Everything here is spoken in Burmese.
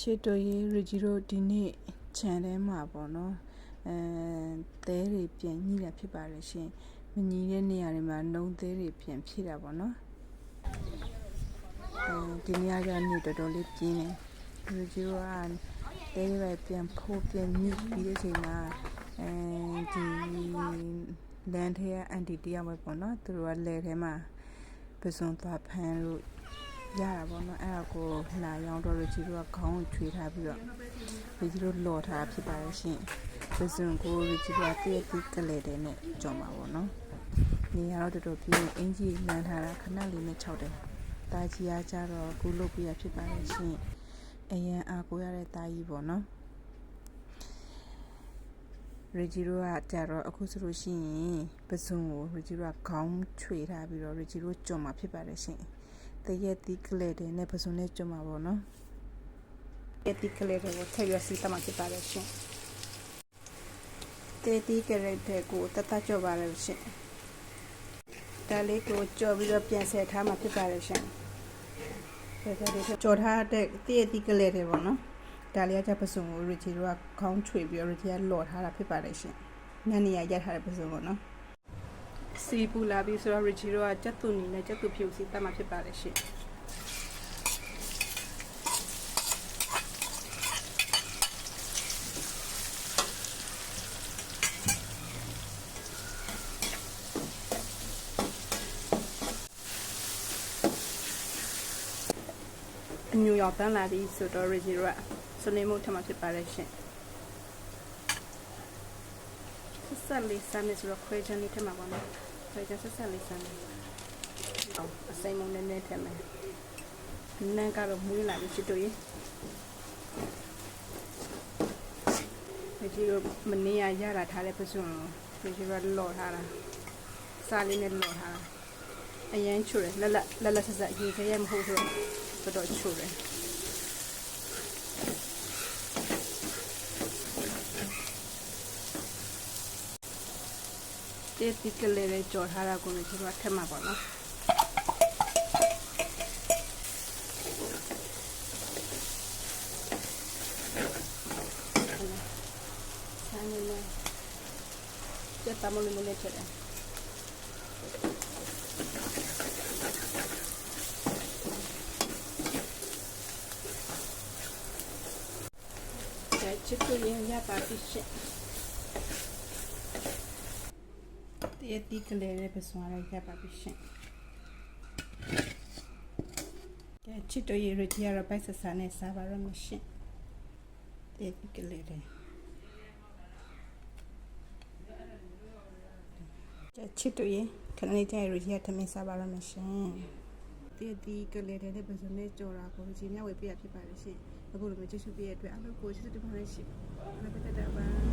ချစ်တို့ရေရီဂျီတို့ဒီနေ့ channel မှာပေါ့နော်အဲသဲတွေပြန်ညှိတာဖြစ်ပါတယ်ရှင်မညီတဲ့နေရာတွေမှာနှုံသဲတွေပြန်ဖြည့်တာပေါ့နော်အဲဒီနေရာကနေတော်တော်လေးပြင်းတယ်ရီဂျီတို့ကသဲတွေပြန်ဖို့ပြန်ညှိပြီးတဲ့အချိန်မှာအဲဒီလန်ထဲကအန်တီတယောက်ပဲပေါ့နော်သူတို့ကလဲထဲမှာပစွန်သွားဖမ်းလို့ ရတာပေါ့နော်အဲ့ဒါကိုလာရောင်းတော့လို့ကြီးတို့ကခေါင်းကိုချွေထားပြီးတော့ဒီကြီးတို့လော်ထားဖြစ်ပါရဲ့ရှင်ပစွန်ကိုဒီကြီးတို့ကတည့်တည့်ကလေးတဲ့နဲ့ကြော်မှာပေါ့နော်နေရာတော့တော်တော်ပြင်းအင်ကြီးလမ်းထားတာခဏလေးနဲ့၆တယ်တာကြီးအားကြတော့ကူလုတ်ပြရဖြစ်ပါရဲ့ရှင်အရန်အားကိုရတဲ့တာကြီးပေါ့နော်ရီဂျီရိုကကြတော့အခုဆိုလို့ရှိရင်ပစွန်ကိုရီဂျီရိုကခေါင်းချွေထားပြီးတော့ရီဂျီရိုကြော်မှာဖြစ်ပါတယ်ရှင် တရက်တီကလေးတွေနဲ့ပစုံနဲ့ကြမှာပေါ့နော်တရက်တီကလေးတွေကိုထည့်ရစီတမဖြစ်ပါလေရှင်တရက်တီကလေးတွေကိုတတ်တကြောပါလေရှင်ဒါလေးကိုကြော်ပြီးတော့ပြန်ဆက်ထားမှာဖြစ်ပါလေရှင်ဒါကြလေးကြော်ထားတဲ့တရက်တီကလေးတွေပေါ့နော်ဒါလေးကကြပစုံကိုရီချီတို့ကခေါင်းချွေပြီးတော့ရီချီကလော်ထားတာဖြစ်ပါလေရှင်ညနေရရက်ထားတဲ့ပစုံပေါ့နော် စီပူလာပြီဆိုတော့ Richie တို့ကကြက်သွန်နီနဲ့ကြက်သွန်ဖြူစီတတ်မှာဖြစ်ပါတယ်ရှင်အညူရောက်တန်းလာပြီဆိုတော့ Richie တို့ကစနေမှုထမှာဖြစ်ပါတယ်ရှင် ဆက်လေးစမ်းနေဆိုတော့ခွဲချမ်းလေးထမှာပါနော်ခွဲချမ်းဆက်ဆက်လေးစမ်းနေအောင်အစိမ်းမုံနည်းနည်းထည့်မယ်နန်းကတော့မွေးလာပြီချစ်တို့ရေဒီလိုမနေရရတာထားတဲ့ပစွန်ဒီလိုလော်ထားတာစားလေးနဲ့လော်ထားတာအရင်ချူတယ်လက်လက်လက်လက်ဆက်ဆက်ရေခဲရမဟုတ်ဆိုတော့တော်တော်ချူတယ် တေးတိကလေးလေးကြော်ထားတာကိုလည်းကျွန်တော်ထက်မှာပေါ့နော်ဆန်းနေနေကျက်တမလို့လည်းထက်တယ်ချစ်ကို ရင်ရပါပြီရှင့်တည့်တီကလေးလေးပစွာရခဲ့ပါပြီရှင်ကဲချစ်တို့ရရကြီးရပိုက်ဆဆာနဲ့စားပါရမရှင်တည့်တီကလေးလေးကဲချစ်တို့ရခဏလေးကြာရရကြီးရထမင်းစားပါရမရှင်တည့်တီကလေးလေးပစွာနဲ့ကြော်တာကိုကြီးမြဝေပြရဖြစ်ပါလိမ့်ရှင်အခုလိုမျိုးကျေးဇူးပြရတဲ့အတွက်အလုပ်ကိုကျေးဇူးတင်ပါတယ်ရှင်နောက်တစ်တက်ပါ